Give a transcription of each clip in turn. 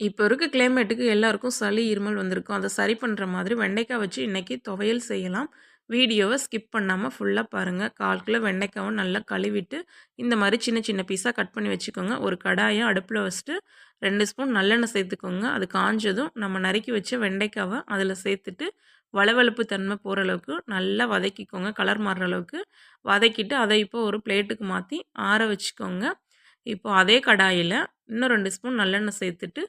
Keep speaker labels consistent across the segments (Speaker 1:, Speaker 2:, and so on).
Speaker 1: இப்போ இருக்க கிளைமேட்டுக்கு எல்லாருக்கும் சளி, இருமல் வந்திருக்கும். அதை சரி பண்ணுற மாதிரி வெண்டைக்காய் வச்சு இன்றைக்கி துவையல் செய்யலாம். வீடியோவை ஸ்கிப் பண்ணாமல் ஃபுல்லாக பாருங்க. 1/4 கிலோ நல்லா கழுவிட்டு, இந்த மாதிரி சின்ன சின்ன பீஸாக கட் பண்ணி வச்சுக்கோங்க. ஒரு கடாயை அடுப்பில் வச்சுட்டு ரெண்டு ஸ்பூன் நல்லெண்ணெய் சேர்த்துக்கோங்க. அது காஞ்சதும் நம்ம நறுக்கி வச்ச வெண்டைக்காவை அதில் சேர்த்துட்டு, வளவளப்பு தன்மை போகிற அளவுக்கு நல்லா வதக்கிக்கோங்க. கலர் மாறுற அளவுக்கு வதக்கிட்டு, அதை இப்போ ஒரு பிளேட்டுக்கு மாற்றி ஆற வச்சுக்கோங்க. இப்போ அதே கடாயில் இன்னும் ரெண்டு ஸ்பூன் நல்லெண்ணெய் சேர்த்துட்டு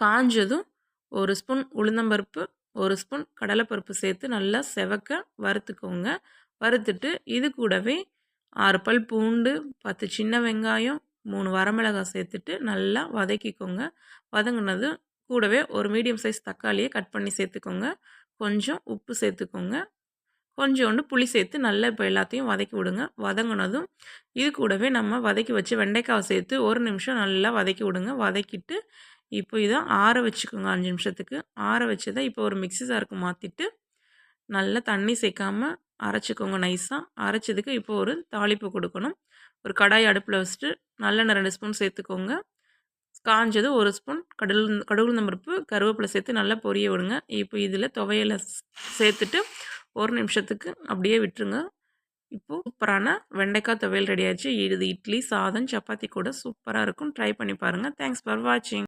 Speaker 1: காஞ்சதும் ஒரு ஸ்பூன் உளுந்தம்பருப்பு, ஒரு ஸ்பூன் கடலைப்பருப்பு சேர்த்து நல்லா செவக்க வறுத்துக்கோங்க. வறுத்துட்டு இது கூடவே ஆறு பல் பூண்டு, 10 சின்ன வெங்காயம், மூணு வரமிளகாய் சேர்த்துட்டு நல்லா வதக்கிக்கோங்க. வதங்கினதும் கூடவே ஒரு மீடியம் சைஸ் தக்காளியை கட் பண்ணி சேர்த்துக்கோங்க. கொஞ்சம் உப்பு சேர்த்துக்கோங்க. கொஞ்சோண்டு புளி சேர்த்து நல்லா இப்போ எல்லாத்தையும் வதக்கி விடுங்க. வதங்கினதும் இது கூடவே நம்ம வதக்கி வச்சு வெண்டைக்காவ சேர்த்து ஒரு நிமிஷம் நல்லா வதக்கி விடுங்க. வதக்கிட்டு இப்போ இதை ஆற வச்சுக்கோங்க அஞ்சு நிமிஷத்துக்கு. ஆற வச்சதை இப்போ ஒரு மிக்ஸி ஜாருக்கு மாற்றிட்டு நல்லா தண்ணி சேர்க்காமல் அரைச்சிக்கோங்க நைஸாக அரைச்சதுக்கு இப்போ ஒரு தாளிப்பு கொடுக்கணும் ஒரு கடாய் அடுப்பில் வச்சுட்டு நல்லெண்ணெய் ரெண்டு ஸ்பூன் சேர்த்துக்கோங்க. காஞ்சது ஒரு ஸ்பூன் கடல் கடுகுளுந்தம் பருப்பு, கருவேப்பிலை சேர்த்து நல்லா பொரிய விடுங்க. இப்போ இதில் துவையலை சேர்த்துட்டு ஒரு நிமிஷத்துக்கு அப்படியே விட்டுருங்க. இப்போ சூப்பரான வெண்டைக்காய் துவையல் ரெடி ஆச்சு இது இட்லி, சாதம், சப்பாத்தி கூட சூப்பராக இருக்கும். ட்ரை பண்ணி பாருங்க. தேங்க்ஸ் ஃபார் வாட்சிங்.